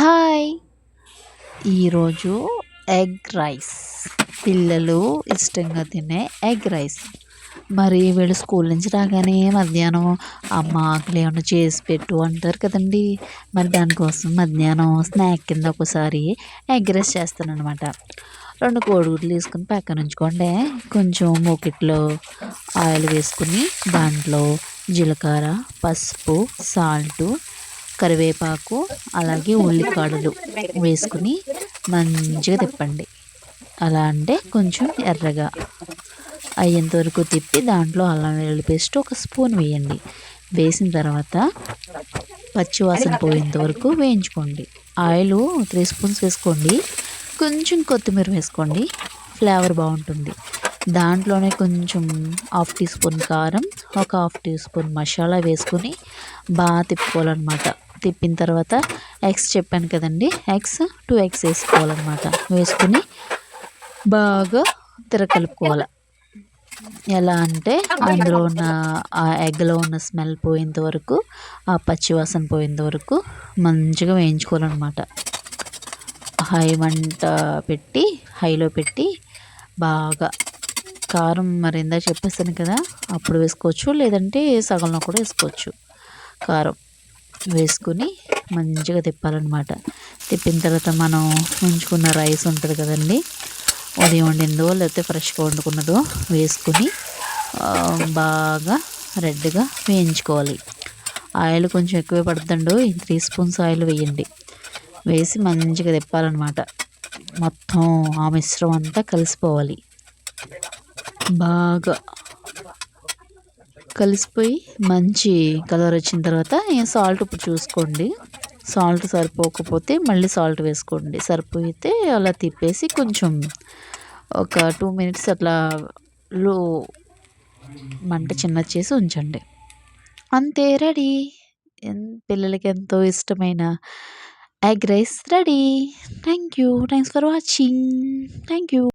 Hi. ఈరోజు egg rice. పిల్లలు ఇష్టంగా తినే ఎగ్ రైస్. మరి వీళ్ళు స్కూల్ నుంచి రాగానే మధ్యాహ్నం అమ్మ ఆకలి ఏమన్నా చేసి పెట్టు అంటారు కదండి. మరి దానికోసం మధ్యాహ్నం స్నాక్ కింద ఒకసారి ఎగ్ రైస్ చేస్తాను అనమాట రెండు కోడిగుడ్లు తీసుకుని పక్కన ఉంచుకోండి. కొంచెం మూకిట్లో ఆయిల్ వేసుకుని దాంట్లో జీలకర్ర పసుపు సాల్టు కరివేపాకు అలాగే ఉల్లికాడలు వేసుకుని మంచిగా తిప్పండి. అలా అంటే కొంచెం ఎర్రగా అయ్యేంత వరకు తిప్పి దాంట్లో అల్లం వెల్లుల్లి పేస్ట్ ఒక స్పూన్ వేయండి. వేసిన తర్వాత పచ్చివాసన పోయేంత వరకు వేయించుకోండి. ఆయిల్ త్రీ స్పూన్స్ వేసుకోండి. కొంచెం కొత్తిమీర వేసుకోండి. ఫ్లేవర్ బాగుంటుంది. దాంట్లోనే కొంచెం హాఫ్ టీ స్పూన్ కారం ఒక హాఫ్ టీ స్పూన్ మసాలా వేసుకొని బాగా తిప్పుకోవాలన్నమాట. తిప్పిన తర్వాత ఎగ్స్ చెప్పాను కదండి. ఎగ్స్ టూ ఎగ్స్ వేసుకోవాలన్నమాట. వేసుకుని బాగా తిరకలుపుకోవాలి ఎలా అంటే అందులో ఉన్న ఆ ఎగ్లో ఉన్న స్మెల్ పోయేంత వరకు ఆ పచ్చివాసన పోయేంత వరకు మంచిగా వేయించుకోవాలన్నమాట. హై మంట పెట్టి హైలో పెట్టి బాగా కారం మరి ఇందా చెప్పేస్తాను కదా అప్పుడు వేసుకోవచ్చు. లేదంటే సగంలో కూడా వేసుకోవచ్చు కారం. వేసుకుని మంచిగా తిప్పాలన్నమాట. తిప్పిన తర్వాత మనం ఉంచుకున్న రైస్ ఉంటుంది కదండి ఉదయం వండిందో లేకపోతే ఫ్రెష్గా వండుకున్నదో వేసుకుని బాగా రెడ్గా వేయించుకోవాలి. ఆయిల్ కొంచెం ఎక్కువే పడుతుండో త్రీ స్పూన్స్ ఆయిల్ వేయండి. వేసి మంచిగా తిప్పాలన్నమాట. మొత్తం ఆ మిశ్రమం అంతా కలిసిపోవాలి. బాగా కలిసిపోయి మంచి కలర్ వచ్చిన తర్వాత సాల్ట్ ఇప్పుడు చూసుకోండి. సాల్ట్ సరిపోకపోతే మళ్ళీ సాల్ట్ వేసుకోండి. సరిపోయితే అలా తిప్పేసి కొంచెం ఒక టూ మినిట్స్ అట్లా లో మంట చిన్న చేసి ఉంచండి. అంతే రెడీ. పిల్లలకి ఎంతో ఇష్టమైన egg rice ready. Thank you thanks for watching. Thank you